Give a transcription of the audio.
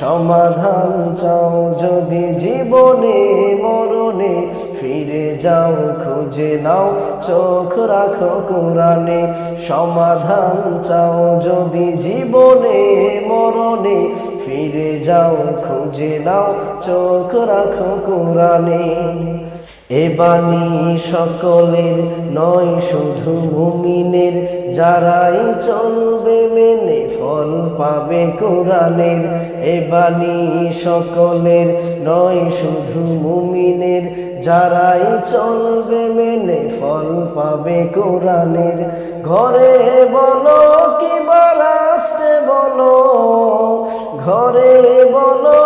সমাধান চাও যদি জীবনে, মরণে ফিরে যাও, খুঁজে নাও, চোখ রাখো কোরআনে। সমাধান চাও যদি জীবনে, মরণে ফিরে যাও, খুঁজে নাও, চোখ রাখো কোরআনে। এ বাণী সকলের নয়, শুধু মুমিনের। যারাই চলবে মেনে পাবে কোরআনের, এ বাণী সকলের নয়, শুধু মুমিনের। যারাই চলবে মেনে ফল পাবে কোরআনের। ঘরে বলো কি বারাস্তে বলো। ঘরে বলো